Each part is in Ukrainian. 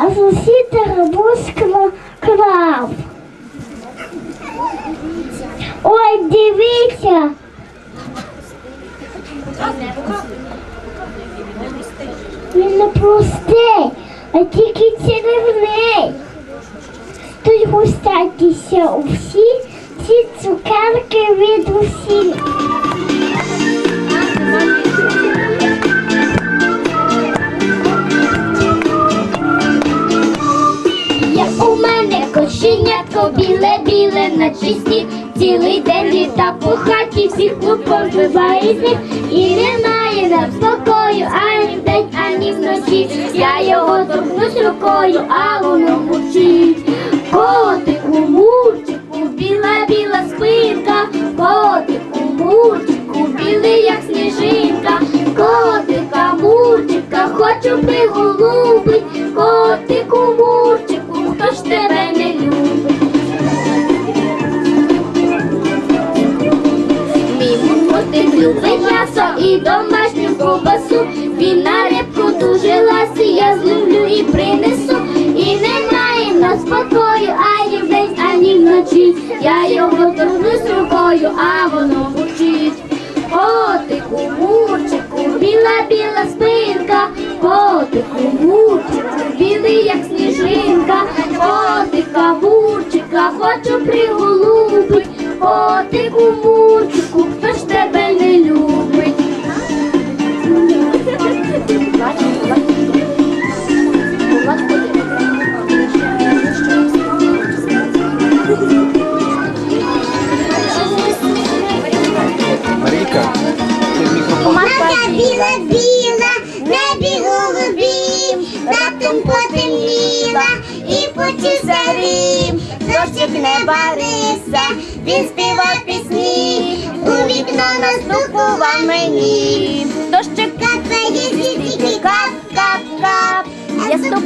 а сусід гарбуз крав. Ой, дивіться. Він не простий, а тільки чарівний. Тут густятися у всі ці цукерки від усіх. Біле-біле на чисті, цілий день літа по хаті, всіх клубком збиває сніг. І немає нам спокою ані вдень, ані вночі. Я його торкнусь рукою, а воно мучить. Котику, мурчику, біла-біла спинка, котику, мурчику, білий, як сніжинка, котика, мурчика, хочу приголубить, котику, мурчику, хто ж тебе не любить. Любить м'ясо і домашню ковбасу. Він на рибку дуже ласий, я злюблю і принесу. І немає в нас спокою ані вдень, ані вночі. Я його торкнусь рукою, а воно мучить. Котику, мурчику, біла-біла спинка, котику, мурчику, білий, як сніжинка, котика, мурчика, хочу приголубить, котику, мурчику, хто ж тебе не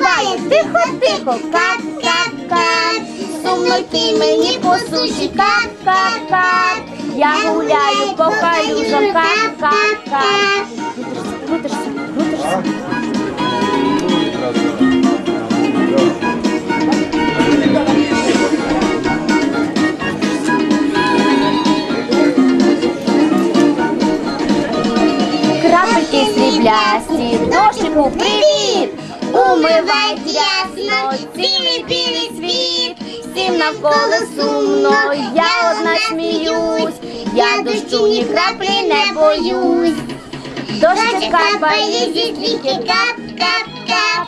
Ступаю тихо-тихо, кап. Сумно йти мені по суші, кап. Я гуляю по калюжам, кап. Крутишся, крутишся. Крапельки сріблясті, дощику привіт! Умивай ясно, цілий білий світ, всім навколо сумно, я одна сміюсь, я дощу ні краплі не боюсь. Дощ капає зі стріки, кап, кап, кап,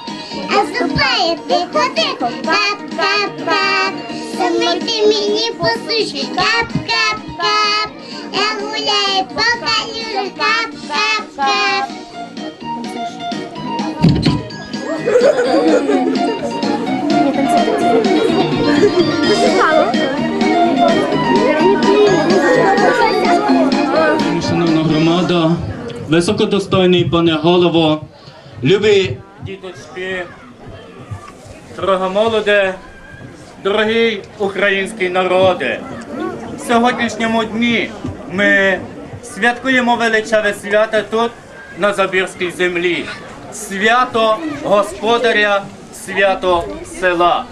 а ступає тихо, тихо, кап, кап, кап. Сумно мені по суші, кап, кап, кап. Я гуляю по калюжах, кап, Шановна громада, високодостойний пане голово, любі діточки, дорога молоде, дорогий український народе. В сьогоднішньому дні ми святкуємо величаве свято тут, на Забірській землі. Свято господаря, свято села.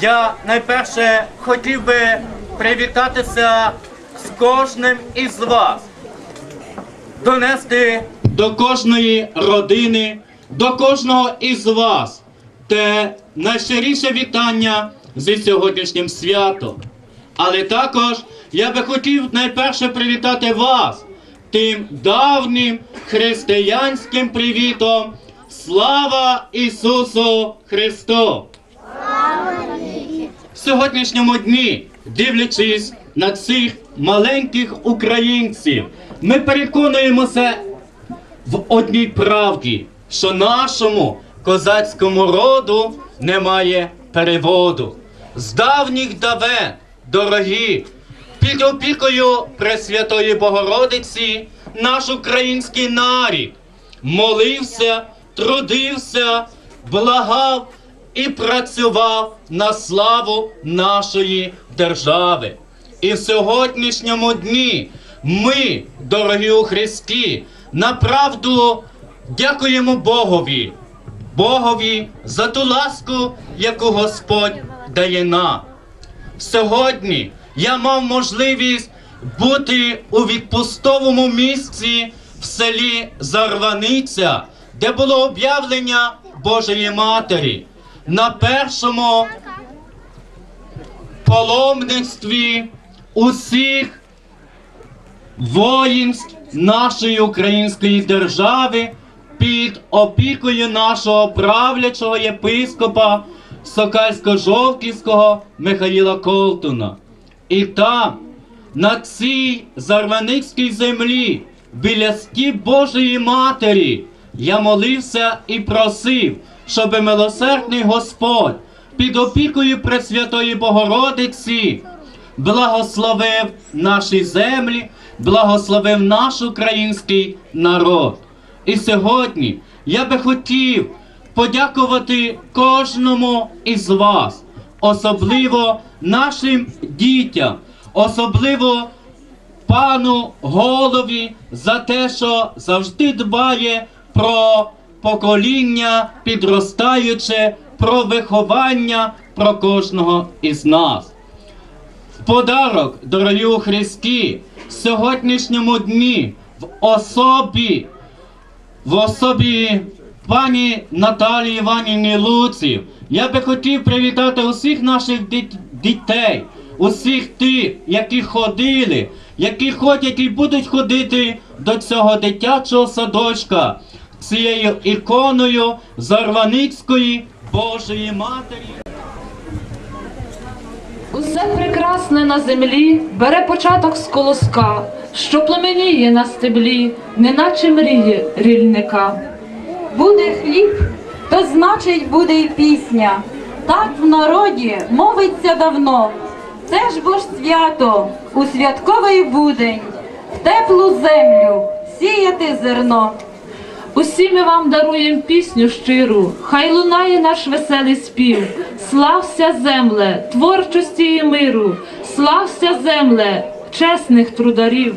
Я найперше хотів би привітатися з кожним із вас, донести до кожної родини, до кожного із вас те найщиріше вітання зі сьогоднішнім святом. Але також я би хотів найперше привітати вас тим давнім християнським привітом. Слава Ісусу Христу! В сьогоднішньому дні, дивлячись на цих маленьких українців, ми переконуємося в одній правді, що нашому козацькому роду немає переводу. З давніх давен, дорогі, під опікою Пресвятої Богородиці наш український нарід молився, трудився, благав і працював на славу нашої держави. І в сьогоднішньому дні ми, дорогі у Христі, направду дякуємо Богові Богові за ту ласку, яку Господь дає нам. Сьогодні я мав можливість бути у відпустовому місці в селі Зарваниця, де було об'явлення Божої Матері. На першому паломництві усіх воїнств нашої української держави під опікою нашого правлячого єпископа Сокальсько-Жовківського Михаїла Колтуна. І там, на цій зарваницькій землі, біля стіп Божої Матері, я молився і просив, щоби милосердний Господь під опікою Пресвятої Богородиці благословив наші землі, благословив наш український народ. І сьогодні я би хотів подякувати кожному із вас, особливо нашим дітям, особливо пану голові за те, що завжди дбає про покоління підростаюче, про виховання про кожного із нас. В подарок, дорогі у Христі, в сьогоднішньому дні в особі, в особі пані Наталії Іванівни Луців, я би хотів привітати усіх наших дит- дітей, усіх тих, які ходили, які ходять і будуть ходити до цього дитячого садочка цією іконою Зарваницької Божої Матері. Усе прекрасне на землі бере початок з колоска, що пламеніє на стеблі, неначе мріє рільника. Буде хліб, то значить буде й пісня. Так в народі мовиться давно. Це ж бо ж свято у святковий будень, в теплу землю сіяти зерно. Усі ми вам даруємо пісню щиру, хай лунає наш веселий спів. Слався земле, творчості і миру, слався земле, чесних трударів.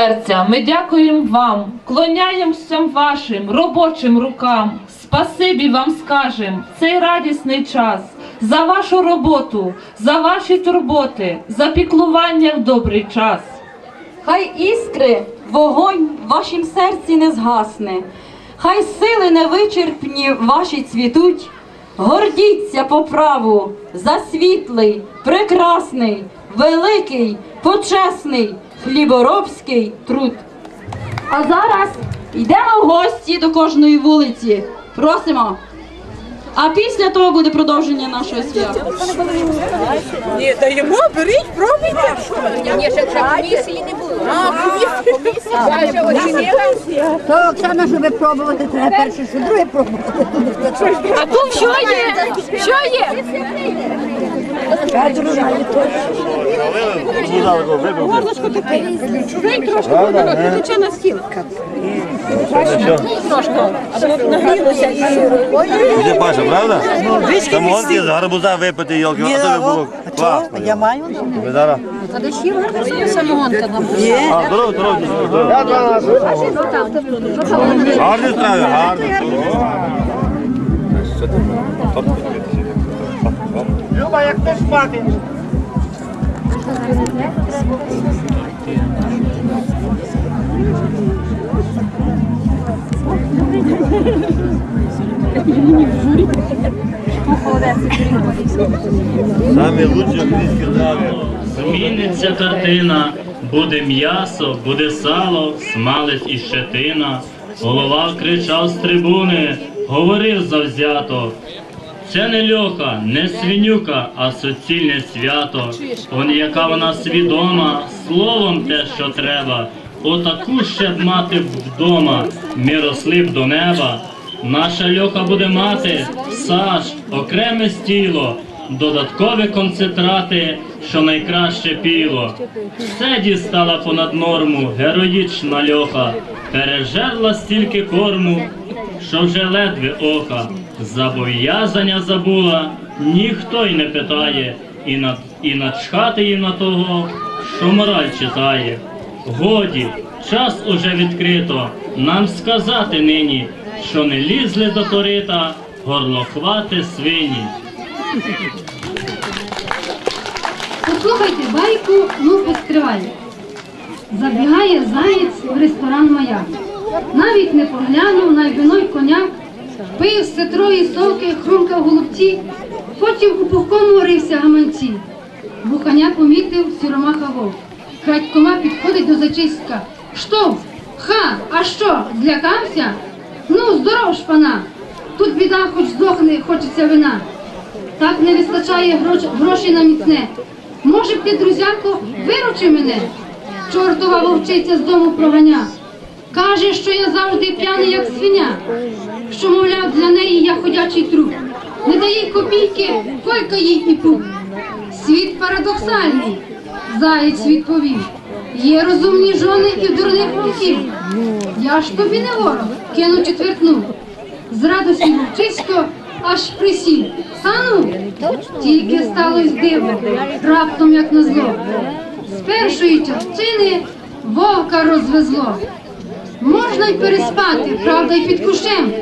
Серця ми дякуємо вам, клоняємося вашим робочим рукам. Спасибі вам скажем цей радісний час. за вашу роботу, за ваші турботи, за піклування в добрий час. Хай іскри, вогонь в вашім серці не згасне, хай сили невичерпні ваші цвітуть. Гордіться по праву за світлий, прекрасний, великий, почесний, хліборобський труд. А зараз йдемо в гості до кожної вулиці. Просимо. А після того буде продовження нашого свята. Ні, даємо, беріть, пробуйте. Ні, ще, комісії не було. А, комісія. То Оксана, щоб пробувати, треба перше, що друге пробувати. А тут що є? Що є? Буде Паша, правда? Там вон ті з гарбуза випити йолки, а тобі було класно. Я маю. Ви зараз? А, здорово, здорово, здорово. Гарні страви, гарні. Люба, як ти спати? Самі лучші українські страви. Зміниться картина, буде м'ясо, буде сало, смалець і щетина. Голова кричав з трибуни, говорив завзято. Це не льоха, не свинюка, а суцільне свято. Он яка вона свідома, словом те, що треба. Отаку ще б мати вдома, ми росли б до неба. Наша льоха буде мати саж, окреме стіло, додаткові концентрати, що найкраще піло. Все дістала понад норму, героїчна льоха, пережерла стільки корму, що вже ледве ока. Зобов'язання забула, ніхто й не питає, і, на, і начхати їм на того, що мораль читає. Годі, час уже відкрито, нам сказати нині, що не лізли до корита горлохвати свині. Послухайте байку, ну постривай. Забігає заєць в ресторан маяк. Навіть не поглянув на вино й коняк, пив з ситрої соки, хрумкав голубці, потім у пухкому рився гаманці. Буханя помітив сіромаха вовк. Крадькома підходить до зачистка. Що? Ха, а що, злякався? Ну, здоров пана. Тут біда хоч здохне, хочеться вина. Так не вистачає грош, грошей на міцне. Може б ти, друзяко, виручи мене? Чортова вовчиця з дому проганя. Каже, що я завжди п'яний, як свиня. Що, мовляв, для неї я ходячий труп. Не дає копійки, колька їй і пуп. Світ парадоксальний, заєць відповів. Є розумні жони і в дурних вовків. Я ж тобі не ворог, кину четвертну. З радості вовчисько аж присів. Та ну, тільки сталося диво, раптом як назло. З першої частини вовка розвезло. Можна й переспати, правда, й під кущем,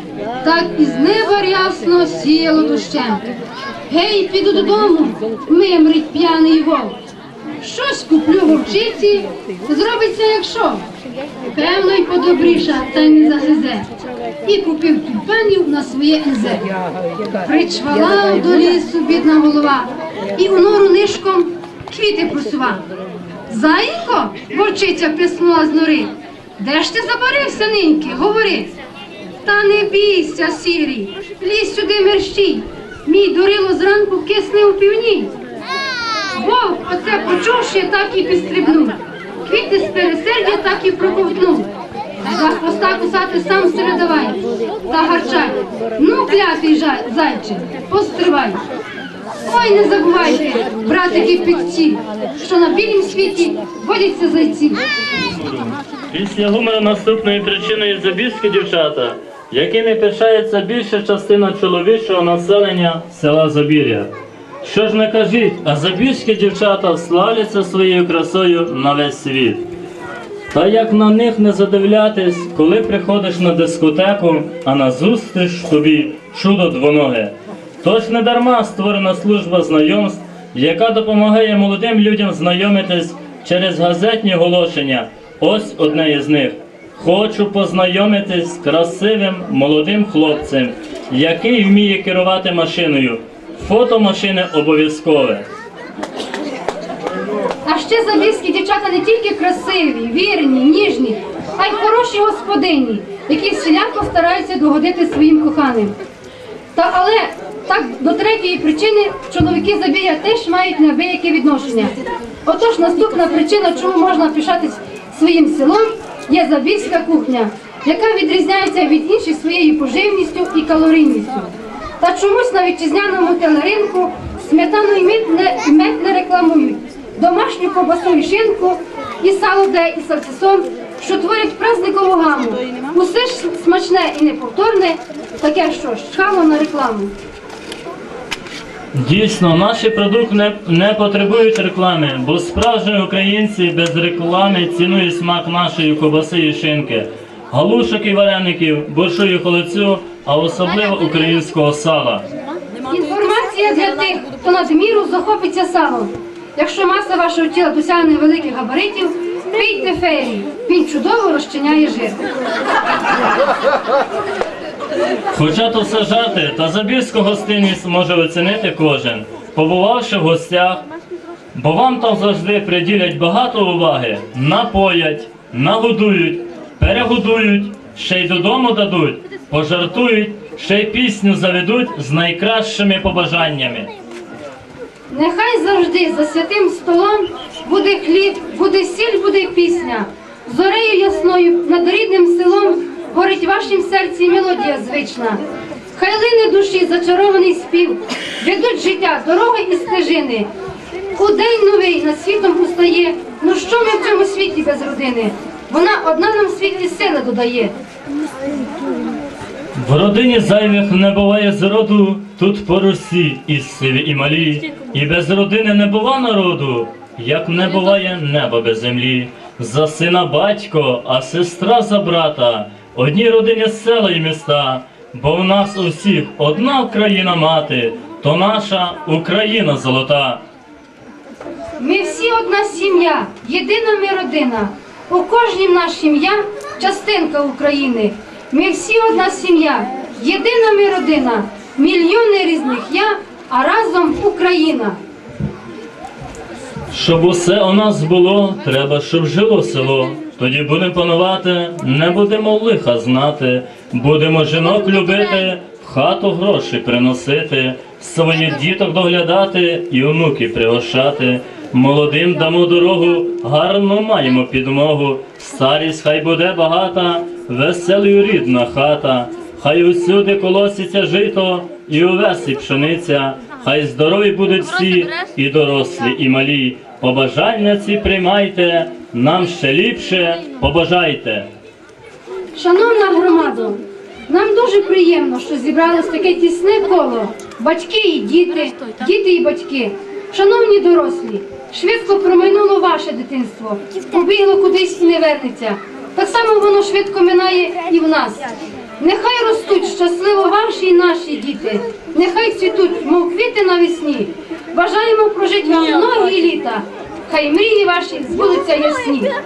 так із неба рясно сіяло дощем. Гей, піду додому, мимрить п'яний вовк. Щось куплю вовчиці, зробиться як шов. Певно, й подобріша, та й не загризе. І купив тюльпанів на своє езе. Причвала до лісу бідна голова, і у нору нишком квіти просува. Заїнко, вовчиця плеснула з нори. Де ж ти забарився ниньки? Говори. Та не бійся, сірій, лізь сюди мерщій. Мій дурило зранку кисне у півні. Вовк, оце почувши, так і підстрибнув. Квіти з пересердя так і проковтнув. За хвоста кусати сам себе. Та гарчай. Ну, клятий жа- зайчик, постривай. Ой, не забувайте, братики підці, що на білім світі водяться зайці. Після гумору наступною причиною забіжки дівчата, якими пишається більша частина чоловічого населення села Забір'я. Що ж не кажіть, а забіжки дівчата славляться своєю красою на весь світ. Та як на них не задивлятись, коли приходиш на дискотеку, а назустріч тобі чудо двоноге. Тож не дарма створена служба знайомств, яка допомагає молодим людям знайомитись через газетні оголошення. Ось одне із них. Хочу познайомитись з красивим молодим хлопцем, який вміє керувати машиною. Фото машини обов'язкове. А ще забільські дівчата не тільки красиві, вірні, ніжні, а й хороші господині, які всіляко стараються догодити своїм коханим. Та але так до третьої причини чоловіки забія теж мають неабияке відношення. Отож, наступна причина, чому можна пишатись своїм селом, є забільська кухня, яка відрізняється від інших своєю поживністю і калорійністю. Та чомусь на вітчизняному телеринку сметану і мед не, мед не рекламують. Домашню ковбасу і шинку, і сало де, і сальцисон, що творять празникову гаму. Усе ж смачне і неповторне, таке що ж, чхало на рекламу. Дійсно, наші продукти не, не потребують реклами, бо справжні українці без реклами цінують смак нашої ковбаси і шинки, галушок і вареників, борщу і а особливо українського сала. Інформація для тих, хто надміру захопиться салом. Якщо маса вашого тіла досягне великих габаритів, пийте ферій, він чудово розчиняє жир. Хоча то все жарти, та забірську гостинність може оцінити кожен, побувавши в гостях, бо вам там завжди приділять багато уваги, напоять, нагодують, перегодують, ще й додому дадуть, пожартують, ще й пісню заведуть з найкращими побажаннями. Нехай завжди за святим столом буде хліб, буде сіль, буде пісня. Зорею ясною над рідним селом горить вашім серці мелодія звична. Хай лине душі зачарований спів, ведуть життя, дороги і стежини. У день новий над світом устає. Ну що ми в цьому світі без родини? Вона одна нам в світі сили додає. В родині зайвих не буває зроду, тут поруч всі і сиві, і малі, і без родини не бува народу, як не буває неба без землі. За сина батько, а сестра за брата, одні родині села і міста, бо в нас у всіх одна Україна мати, то наша Україна золота. Ми всі одна сім'я, єдина ми родина. У кожній наш сім'я частинка України. Ми всі одна сім'я, єдина ми родина, мільйони різних я, а разом Україна. Щоб усе у нас було, треба, щоб жило село. Тоді будемо панувати, не будемо лиха знати, будемо жінок любити, в хату гроші приносити, своїх діток доглядати і онуки пригощати. Молодим дамо дорогу, гарно маємо підмогу. Старість хай буде багата, веселою рідна хата. Хай усюди колоситься жито, і увесі пшениця. Хай здорові будуть всі, і дорослі, і малі. Побажання ці приймайте, нам ще ліпше побажайте. Шановна громадо, нам дуже приємно, що зібралось таке тісне коло. Батьки і діти, діти і батьки. Шановні дорослі, швидко промайнуло ваше дитинство, побігло кудись і не вернеться. Так само воно швидко минає і в нас. Нехай ростуть щасливо ваші і наші діти, нехай цвітуть, мов квіти навесні. Бажаємо прожити вам многі літа, хай мрії ваші збудуться ясні. Я